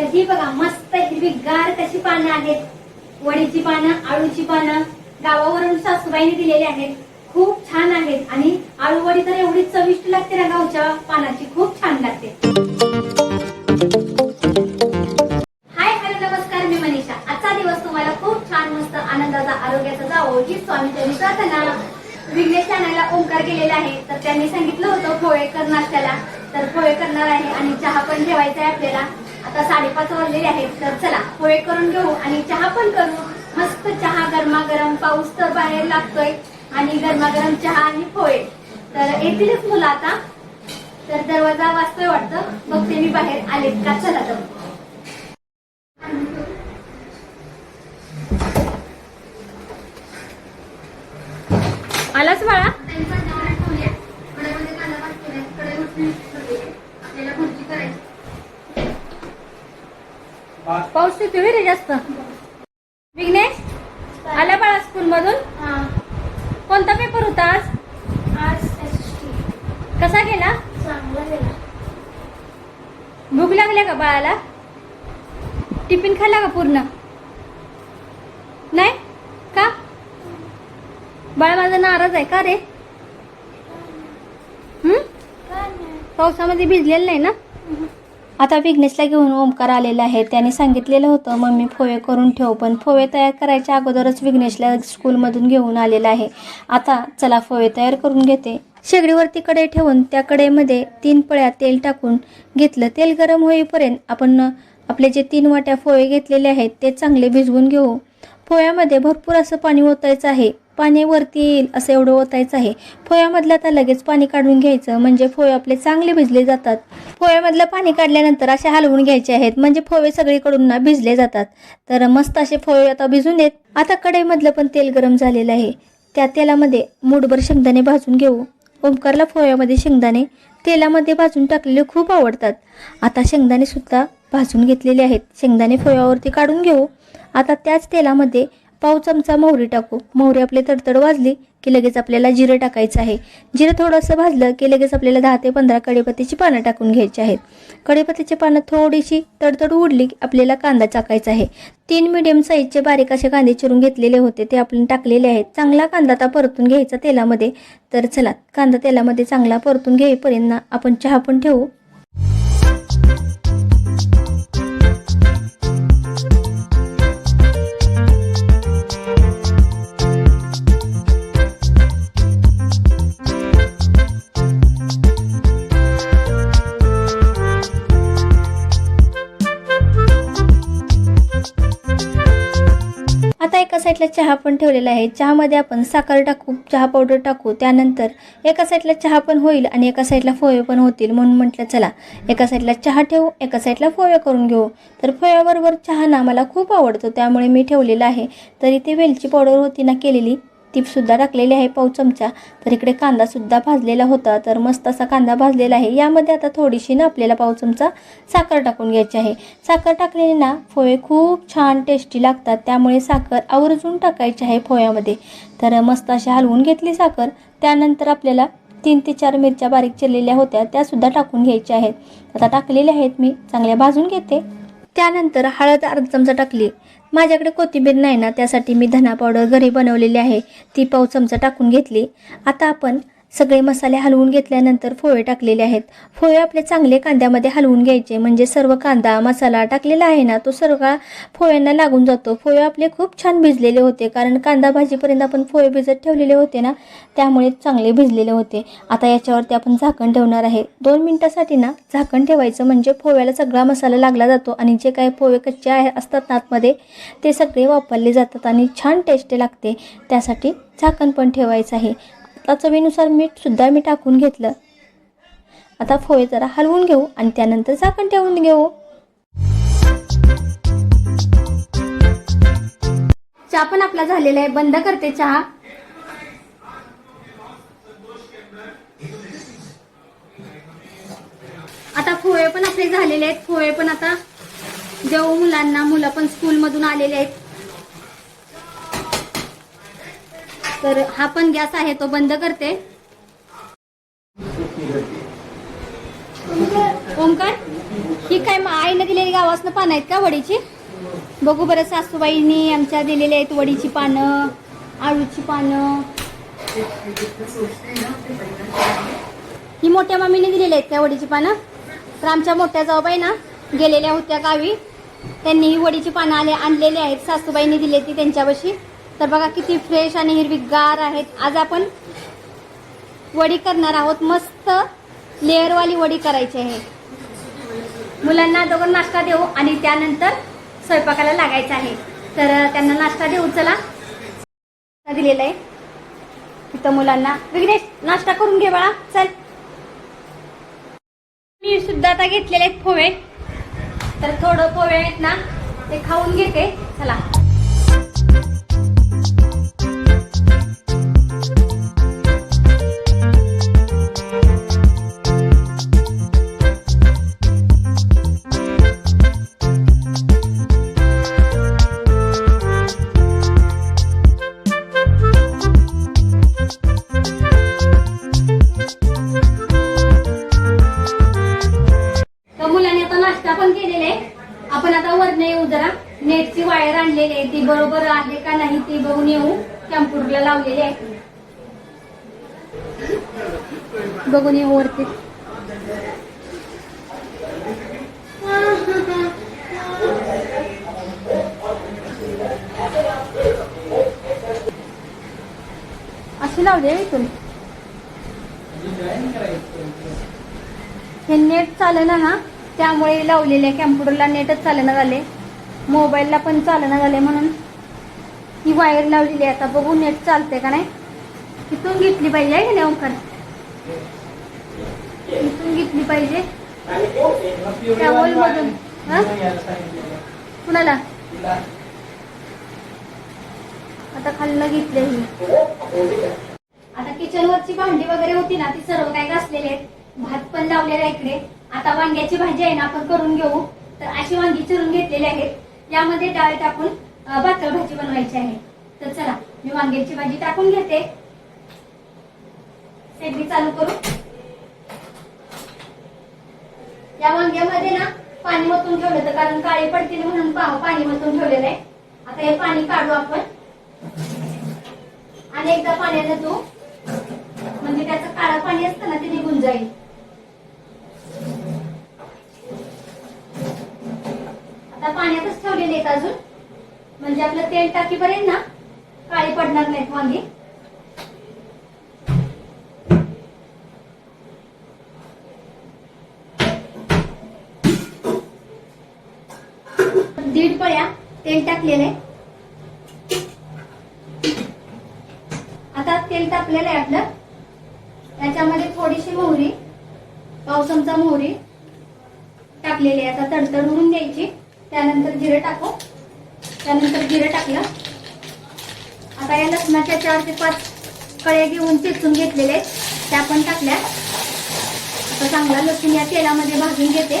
तर ही बघा मस्त हिरवीगार कशी पानं आहेत? वडीची पानं आळूची पानं. गावावरून सासूबाईने दिलेली आहेत. खूप छान आहेत. आणि आळू वडी तर एवढी चविष्ट लागते ना गावच्या पानाची. खूप छान लागते. हाय हॅलो नमस्कार. मी मनीषा. आजचा दिवस तुम्हाला खूप छान मस्त आनंदाचा आरोग्याचा जावो. ही स्वामी प्रार्थना विघ्नेश चॅनलला ओंकार गेलेला आहे. तर त्यांनी सांगितलं होतं पोळे करणार त्याला. तर पोळे करणार आहे आणि चहा पण ठेवायचा आहे आपल्याला. आता साडेपाच वाजलेले आहेत तर चला पोहे करून घेऊ आणि चहा पण करू. मस्त चहा गरमागरम पाऊस तर बाहेर लागतोय आणि गरमागरम चहा आणि पोहे. तर येतीलच मुलं आता. तर दरवाजा वाजतोय वाटतं. बघते मी बाहेर आलेत का? चला तर आलाच बाळा येतोय रे जास्त. विघ्नेश आला बाळा स्कूल मधून? कोणता पेपर होता आज? कसा गेला? भूक लागल्या का बाळाला? टिफिन खाल्ला का पूर्ण? नाही? का? बाळ माझा नाराज आहे का रे? हम्म. पावसामध्ये भिजलेलं नाही ना? आता विघ्नेशला घेऊन ओमकार आलेला आहे. त्याने सांगितलेलं होतं मम्मी फोवे करून ठेव पण फोवे तयार करायच्या अगोदरच विघ्नेशला स्कूलमधून घेऊन आलेला आहे. आता चला फोवे तयार करून घेते. शेगडीवरती कडे ठेवून त्या कडेमध्ये तीन पळ्या तेल टाकून घेतलं. तेल गरम होईपर्यंत आपण आपले जे तीन वाट्या फोळे घेतलेले आहेत ते चांगले भिजवून घेऊ. फोव्यामध्ये भरपूर असं पाणी ओतायचं आहे. पाणी वरती येईल असं एवढं ओतायचं आहे. फोयामधलं आता लगेच पाणी काढून घ्यायचं. म्हणजे फोय आपले चांगले भिजले जातात. फोयामधलं पाणी काढल्यानंतर असे हलवून घ्यायचे आहेत. म्हणजे फोवे सगळीकडून ना भिजले जातात. तर मस्त असे पोहे आता भिजून देत आता कढईमधलं पण तेल गरम झालेलं आहे. त्या तेलामध्ये मूडभर शेंगदाणे भाजून घेऊ. ओंकारला फोव्यामध्ये शेंगदाणे. तेलामध्ये भाजून टाकलेले खूप आवडतात. आता शेंगदाणे सुद्धा भाजून घेतलेले आहेत. शेंगदाणे पोह्यावरती काढून घेऊ. आता त्याच तेलामध्ये पाव चमचा मोहरी टाकू. मोहरी आपली तडतड वाजली की लगेच आपल्याला जिरं टाकायचं आहे. जिरं थोडंसं भाजलं की लगेच आपल्याला दहा ते पंधरा कढीपत्त्याची पानं टाकून घ्यायची आहेत. कढीपत्त्याची पानं थोडीशी तडतड उडली की आपल्याला कांदा टाकायचा आहे. तीन मिडियम साईजचे बारीक असे कांदे चिरून घेतलेले होते. ते आपण टाकलेले आहेत. चांगला कांदा आता परतून घ्यायचा तेलामध्ये. तर चला कांदा तेलामध्ये चांगला परतून घेईपर्यंत आपण चहा पण ठेवू. साईडला चहा पण ठेवलेला आहे. चहामध्ये आपण साखर टाकू चहा पावडर टाकू त्यानंतर एका साईडला चहा पण होईल आणि एका साईडला फोवे पण होतील म्हणून म्हटलं चला एका साईडला चहा ठेवू एका साईडला फोवे करून घेऊ. तर फोव्याबरोबर चहा ना मला खूप आवडतो त्यामुळे मी ठेवलेला आहे. तर इथे वेलची पावडर होती ना केलेली ती टाकलेली आहे पाव चमचा. तर इकडे कांदासुद्धा भाजलेला होता. तर मस्त असा कांदा भाजलेला आहे. यामध्ये आता थोडीशी ना आपल्याला पाव चमचा साखर टाकून घ्यायची आहे. साखर टाकलेली ना फोळे खूप छान टेस्टी लागतात. त्यामुळे साखर आवर्जून टाकायची आहे फोळ्यामध्ये. तर मस्त अशी हलवून घेतली साखर. त्यानंतर आपल्याला तीन ते चार मिरच्या बारीक चिरलेल्या होत्या. त्यासुद्धा टाकून घ्यायच्या आहेत. आता टाकलेल्या आहेत मी. चांगल्या भाजून घेते. त्यानंतर हळद अर्धा चमचा टाकली. माझ्याकडे कोथिंबीर नाही ना त्यासाठी मी धना पावडर घरी बनवलेली आहे. ती पाव चमचा टाकून घेतली. आता आपण सगळे मसाले हलवून घेतल्यानंतर फोळे टाकलेले आहेत. फोळे आपले चांगले कांद्यामध्ये हलवून घ्यायचे. म्हणजे सर्व कांदा मसाला टाकलेला आहे ना तो सर्व फोळ्यांना लागून जातो. फोळे आपले खूप छान भिजलेले होते. कारण कांदा भाजीपर्यंत आपण फोळे भिजत ठेवलेले होते ना त्यामुळे चांगले भिजलेले होते. आता याच्यावरती आपण झाकण ठेवणार आहे. दोन मिनटासाठी ना झाकण ठेवायचं म्हणजे फोव्याला सगळा मसाला लागला जातो आणि जे काही पोहे कच्चे आहे असतात ना आतमध्ये ते सगळे वापरले जातात आणि छान टेस्ट लागते. त्यासाठी झाकण पण ठेवायचं आहे. आता चवीनुसार मीठसुद्धा मी टाकून घेतलं. आता फोय जरा हलवून घेऊ आणि त्यानंतर झाकण ठेवून घेऊ. चहा पण आपला झालेला आहे. बंद करते चहा. आता फोळे पण आपले झालेले आहेत. फोळे पण आता जेव्हा मुलांना मुलं पण स्कूलमधून आलेले आहेत. तर हा पण गॅस आहे तो बंद करते. ओमकार ही काय मग आईने दिलेली गावासनं पानं आहेत का वडीची? बघू बरं सासूबाईंनी आमच्या दिलेली आहेत वडीची पानं आळूची पानं. ही मोठ्या मामीने दिलेली आहेत का वडीची पानं? तर आमच्या मोठ्या जाऊबाई ना गेलेल्या होत्या गावी. त्यांनी ही वडीची पानं आले आणलेली आहेत. सासूबाईंनी दिली ती त्यांच्यापाशी. तर बघा किती फ्रेश आणि हिरवीगार आहेत. आज आपण वडी करणार आहोत. मस्त लेअरवाली वडी करायची आहे. मुलांना दोघं नाश्ता देऊ आणि त्यानंतर स्वयंपाकाला लागायचं आहे. तर त्यांना नाश्ता देऊ चला. नाश्ता दिलेला आहे. तिथं मुलांना. विघ्नेश नाश्ता करून घे बाळा. चल. मी सुद्धा आता घेतलेले आहेत पोहे. तर थोडं पोहे आहेत ना ते खाऊन घेते. चला. बरोबर आहे का नाही ते बघून येऊ. कॅम्प्युटरला लावलेली आहे बघून येऊ वरती. अशी लावली आहे इथून. हे नेट चालना ना त्यामुळे लावलेले कॅम्प्युटरला नेटच चालना झाले. मोबाईलला पण चालना झाले म्हणून. ही वायर लावलेली आहे. आता बघू नेट चालते का नाही? इथून घेतली पाहिजे आहे की नाही ओंकार? इथून घेतली पाहिजे. त्या मधून कुणाला? आता खाल्लं घेतले ही आता किचनवरची भांडी वगैरे होती ना ती सर्व काही घासलेले आहेत. भात पण लावलेला आहे इकडे. आता वांग्याची भाजी आहे ना आपण करून घेऊ. तर अशी वांगी चिरून घेतलेली आहेत. यामध्ये डाळ टाकून पातळ भाजी बनवायची आहे. तर चला मी वांग्याची भाजी टाकून घेते. सेगडी चालू करू. या वांग्यामध्ये ना पाणी ओतून ठेवलं तर कारण काळे पडतील म्हणून पाणी ओतून ठेवलेलं आहे. आता हे पाणी काढू आपण. आणि एकदा पाण्यानं तू म्हणजे त्याचं काळं पाणी असतं ना ते निघून जाईल. आता पाण्यातच ठेवलेले आहेत अजून. म्हणजे आपलं तेल टाकीपर्यंत ना काळी पडणार नाहीत वांगी दीड पळ्या तेल टाकलेलं आहे. आता तेल टाकलेलं आहे आपलं. त्याच्यामध्ये थोडीशी मोहरी पाव चमचा मोहरी टाकलेली आहे. आता तडतड उडून द्यायची त्यानंतर जिरे टाकू. त्यानंतर जिरं टाकलं. आता या लसणाच्या चार ते पाच कळे घेऊन चेचून घेतलेले त्या पण टाकल्या. आता चांगला लसूण या तेलामध्ये भाजून घेते.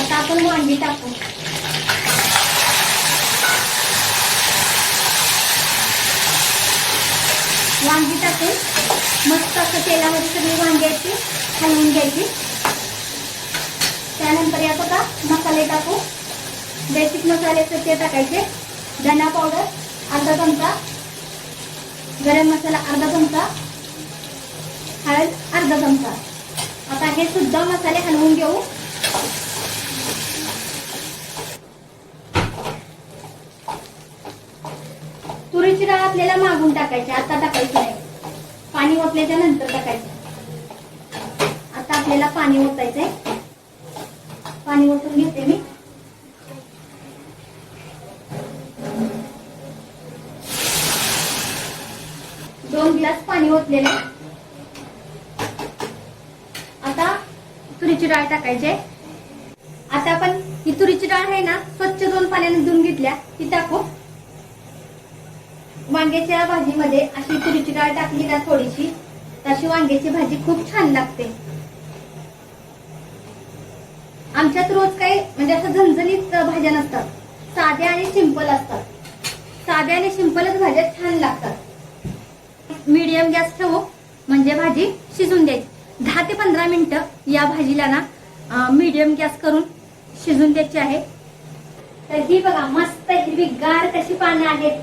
आता आपण वांगी टाकू. वांगी टाकून मस्त असं तेलामध्ये सगळी वांग्याची हलवून घ्यायची. त्यानंतर यात आता मसाले टाकू. बेसिक मसाले तर ते टाकायचे. धना पावडर अर्धा चमचा. गरम मसाला अर्धा चमचा. हळद अर्धा चमचा. आता हे सुद्धा मसाले हलवून घेऊ. तुरीची डाळ आपल्याला मागून टाकायची आता टाकायची नाही. पाणी ओतल्याच्या नंतर टाकायचं. आता आपल्याला पाणी ओतायचंय. पाणी ओतून घेते मी. कमी ओतलेले आता तुरीची डाळ टाकायची आता आपण ही तुरीची डाळ आहे ना स्वच्छ दोन पाण्याने धुवून घेतल्या ती टाकू. वांग्याच्या भाजीमध्ये अशी तुरीची डाळ टाकली ना थोडीशी तशी वांग्याची भाजी खूप छान लागते. आमच्यात रोज काही म्हणजे असं झणझणीत भाज्या नसतात. साध्या आणि सिंपल असतात. साध्या आणि सिंपलच भाज्या छान लागतात. मीडियम गॅस ठेवू म्हणजे भाजी शिजून द्यायची. दहा ते पंधरा मिनिटं या भाजीला ना मीडियम गॅस करून शिजून द्यायची आहे. तर ही बघा मस्त हिरवीगार कशी पानं आहेत.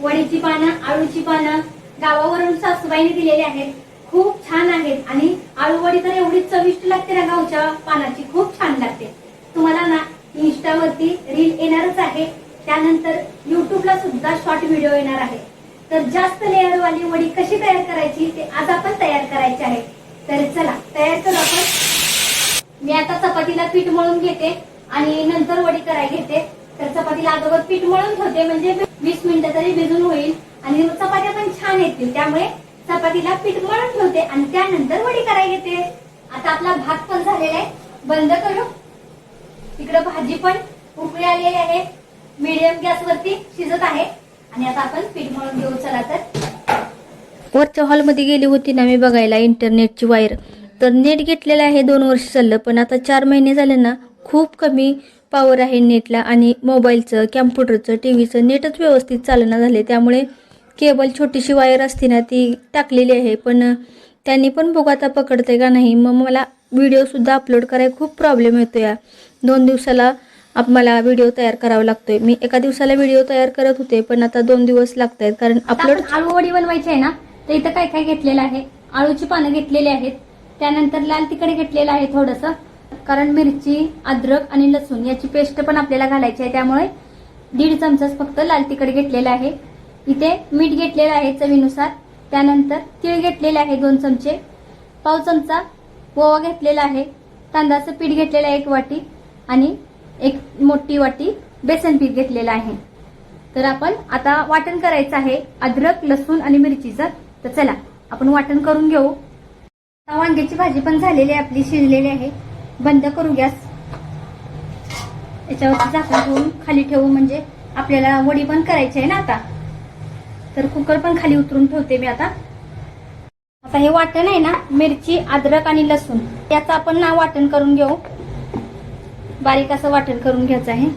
वडीची पानं आळूची पानं गावावरून सासूबाईने दिलेली आहेत. खूप छान आहेत. आणि आळू वडी तर एवढी चविष्ट लागते ना गावच्या पानाची खूप छान लागते. तुम्हाला ना इंस्टावरती रील येणारच आहे. त्यानंतर युट्यूबला सुद्धा शॉर्ट व्हिडिओ येणार आहे. तर जास्त लेअर वाली वडी कशी तयार करायची ते आज आपण तयार करायची आहे. तर चला तयार करू आपण. मी आता चपातीला पीठ मळून घेते आणि नंतर वडी करायला घेते. तर चपातीला अगोदर पीठ मळून ठेवते म्हणजे वीस मिनिटं तरी भिजून होईल. आणि चपात्या पण छान येतील त्यामुळे चपातीला पीठ मळून ठेवते आणि त्यानंतर वडी करायला घेते. आता आपला भात पण झालेला आहे. बंद करू. इकडं भाजी पण उकळी आलेली आहे. मीडियम गॅसवरती शिजत आहे. आणि आता आपण पीठ मळून घेऊ. चला तर. वरच्या हॉलमध्ये गेली होती ना मी बघायला इंटरनेटची वायर तर नेट घेतलेलं आहे दोन वर्ष चाललं पण आता चार महिने झाले ना खूप कमी पॉवर आहे नेटला आणि मोबाईलचं कॅम्प्युटरचं टी व्हीचं नेटच व्यवस्थित चालना झाले. त्यामुळे केबल छोटीशी वायर असते ना ती टाकलेली आहे. पण त्यांनी पण बघू आता पकडते का नाही. मग मला व्हिडिओसुद्धा अपलोड करायला खूप प्रॉब्लेम येतो या दोन दिवसाला आप मला व्हिडिओ तयार करावा लागतोय. मी एका दिवसाला व्हिडिओ तयार करत होते पण आता दोन दिवस लागत आहेत कारण अपलोड आळू वडी बनवायची आहे ना तर इथं काय काय घेतलेलं आहे? आळूची पानं घेतलेली आहेत. त्यानंतर लाल तिखट घेतलेलं आहे थोडंसं. कारण मिरची अद्रक आणि लसूण याची पेस्ट पण आपल्याला घालायची आहे. त्यामुळे दीड चमचाच फक्त लाल तिखट घेतलेलं आहे. इथे मीठ घेतलेलं आहे चवीनुसार. त्यानंतर तीळ घेतलेले आहे दोन चमचे. पाव चमचा ओवा घेतलेला आहे. तांदळाचं पीठ घेतलेलं आहे एक वाटी. आणि एक मोठी वाटी बेसन पीठ घेतलेलं आहे. तर आपण आता वाटण करायचं आहे. अद्रक लसूण आणि मिरचीचं. तर चला आपण वाटण करून घेऊ. वांग्याची भाजी पण झालेली आहे आपली शिजलेली आहे. बंद करू गॅस. याच्यावरती झाकण ठेवून खाली ठेवू म्हणजे आपल्याला वडी पण करायची आहे ना आता. तर कुकर पण खाली उतरून ठेवते मी आता. आता हे वाटण आहे ना मिरची अद्रक आणि लसूण. याचं आपण ना वाटण करून घेऊ. बारीक असं वाटण करून घ्यायचं आहे.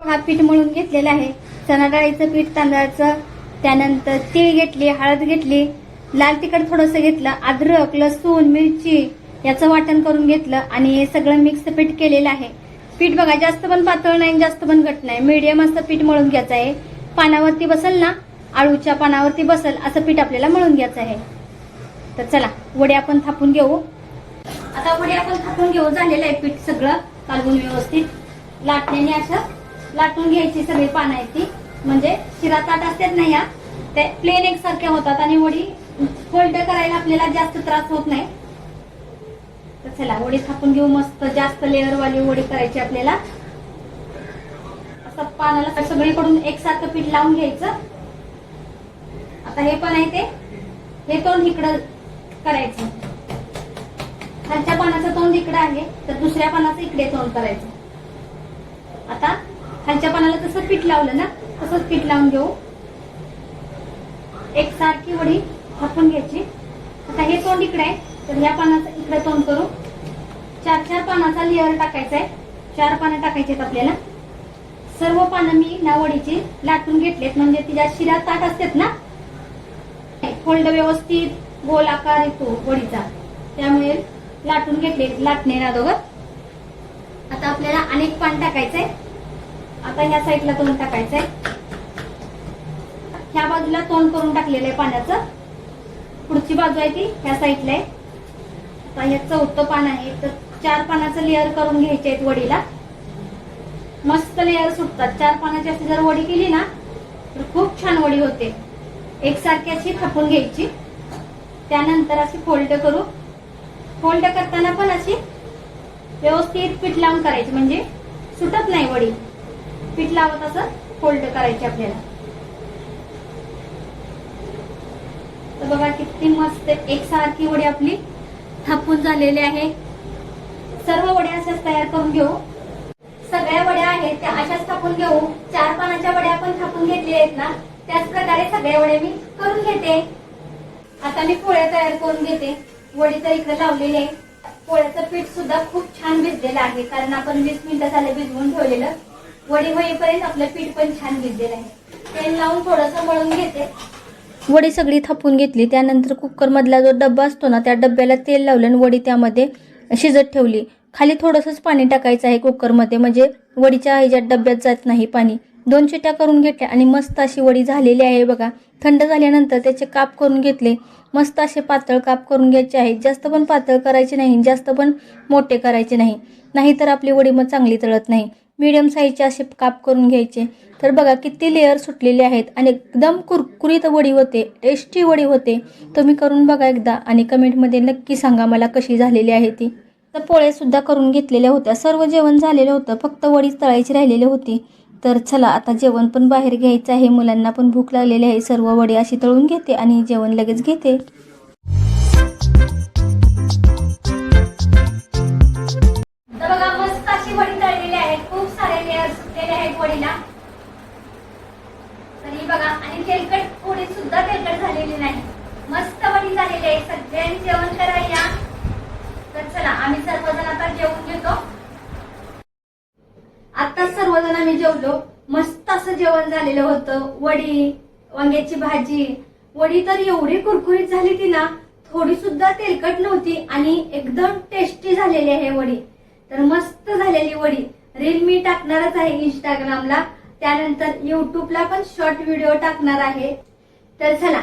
हा पीठ मळून घेतलेला आहे. चणा डाळीचं पीठ तांदळाचं त्यानंतर तीळ घेतली हळद घेतली लाल तिखट थोडंसं घेतलं अद्रक लसूण मिरची याचं वाटण करून घेतलं आणि हे सगळं मिक्स पीठ केलेलं आहे. पीठ बघा जास्त पण पातळ नाही जास्त पण घट नाही. मीडियम असं पीठ मळून घ्यायचं आहे. पानावरती बसल ना आळूच्या पानावरती बसल असं पीठ आपल्याला मळून घ्यायचं आहे. तर चला वडे आपण थापून घेऊ. आता वडे आपण थापून घेऊ झालेलं आहे पीठ सगळं कालवून व्यवस्थित. लाटण्याने असं. लाटून घ्यायची सगळी पानं आहेत ती. म्हणजे शिरा ताट असतात ना या ते प्लेन एक सारख्या होतात आणि वडी फोल्ड करायला आपल्याला जास्त त्रास होत नाही. तर चला वडी थापून घेऊ मस्त. जास्त लेअर वाली वडी करायची आपल्याला. असं पानाला सगळीकडून एकसारखं पीठ लावून घ्यायचं. आता हे पण आहे ते. हे तोंड इकडं करायचं. खालच्या पानाचं तोंड इकडं आहे तर दुसऱ्या पानाचं इकडे तोंड करायचं. आता खालच्या पानाला तसं पीठ लावलं ना तसंच पीठ लावून घेऊ. एक सारखी वडी थापून घ्यायची. आता हे तोंड इकडे आहे तर ह्या पानाचं इकडे तोंड करू. चार चार पानाचा लेअर टाकायचा आहे चार पानं टाकायचे आहेत आपल्याला. सर्व पानं मी ना वडीची लाटून घेतलेत म्हणजे तिच्या शिरा ताट असतात ना? फोल्ड व्यवस्थित गोल आकार येतो वडीचा. त्यामुळे लाटून घेतले लाटणे ना दोघं. आता आपल्याला अनेक पान टाकायचंय. आता ह्या साईडला तोंड टाकायचंय. ह्या बाजूला तोंड करून टाकलेलं आहे पाण्याचं पुढची बाजू आहे ती ह्या साईडला आहे. आता हे चौथं पान आहे तर चार पानाचं लेअर करून घ्यायचे आहेत वडीला. मस्त लेअर सुटतात. चार पानाची अशी जर वडी केली ना तर खूप छान वडी होते. एकसारखी अशी थापून घ्यायची. त्यानंतर अशी फोल्ड करू. फोल्ड करताना पण अशी व्यवस्थित पीठ लावून करायची म्हणजे सुटत नाही वडी. पीठ लावत असं फोल्ड करायची आपल्याला. तर बघा किती मस्त एकसारखी वडी आपली थापून झालेली आहे. सर्व वड्या अशाच तयार करून घेऊ. सगळ्या वड्या आहेत त्या अशाच थापून घेऊ. चार पानाच्या वड्या आपण थापून घेतलेल्या आहेत ना त्याच प्रकारे सगळ्या वड्या मी करून घेते. आता मी पोळ्या तयार करून घेते. वडी तर इकडे लावलेली आहे. पोळ्याचं पीठ सुद्धा खूप छान भिजलेलं आहे. कारण आपण वीस मिनिटं झालं भिजवून ठेवलेलं. वडी होईपर्यंत आपलं पीठ पण छान भिजलेलं आहे. तेल लावून थोडंसं मळून घेते. वडी सगळी थापून घेतली. त्यानंतर कुकरमधला जो डब्बा असतो ना त्या डब्याला तेल लावलं आणि वडी त्यामध्ये शिजत ठेवली. खाली थोडंसंच पाणी टाकायचं आहे कुकरमध्ये. म्हणजे वडीच्या ह्याच्यात डब्यात जात नाही पाणी. दोन शिट्या करून घेतल्या आणि मस्त अशी वडी झालेली आहे बघा. थंड झाल्यानंतर त्याचे काप करून घेतले. मस्त असे पातळ काप करून घ्यायचे आहेत. जास्त पण पातळ करायचे नाही जास्त पण मोठे करायचे नाही. नाहीतर आपली वडी मग चांगली तळत नाही. मीडियम साईजचे असे काप करून घ्यायचे. तर बघा किती लेअर सुटलेले आहेत आणि एकदम कुरकुरीत वडी होते. टेस्टी वडी होते. तुम्ही करून बघा एकदा आणि कमेंटमध्ये नक्की सांगा मला कशी झालेली आहे ती. तर पोळ्यासुद्धा करून घेतलेल्या होत्या. सर्व जेवण झालेलं होतं. फक्त वडी तळायची राहिलेली होती. तर चला आता जेवण पण बाहेर घ्यायचं आहे. मुलांना पण भूक लागलेली आहे. सर्व वडी अशी तळून घेते आणि जेवण लगेच घेते. सगळ्यांनी जेवण करायला तर चला आम्ही सर्वजण आता जेवून घेतो. आता सर्वजण आम्ही जेवलो. मस्त असं जेवण झालेलं होतं. वडी वांग्याची भाजी. वडी तर एवढी कुरकुरीत झाली ती ना थोडी सुद्धा तेलकट नव्हती आणि एकदम टेस्टी झालेली आहे वडी. तर मस्त झालेली वडी. रील मी टाकणारच आहे इंस्टाग्रामला त्यानंतर युट्यूबला पण शॉर्ट व्हिडिओ टाकणार आहे. तर चला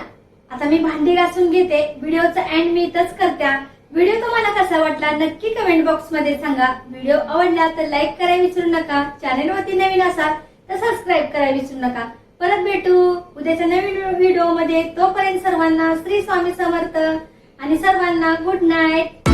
आता मी भांडी घासून घेते. व्हिडिओचा एंड मी इथंच करते. व्हिडिओ तुम्हाला कसा वाटला नक्की कमेंट बॉक्समध्ये सांगा. व्हिडिओ आवडला तर लाईक करायला विसरू नका. चॅनेलवरती नवीन असाल तर सबस्क्राईब करायला विसरू नका. परत भेटू उद्याच्या नवीन व्हिडिओमध्ये तोपर्यंत सर्वांना श्री स्वामी समर्थ आणि सर्वांना गुड नाईट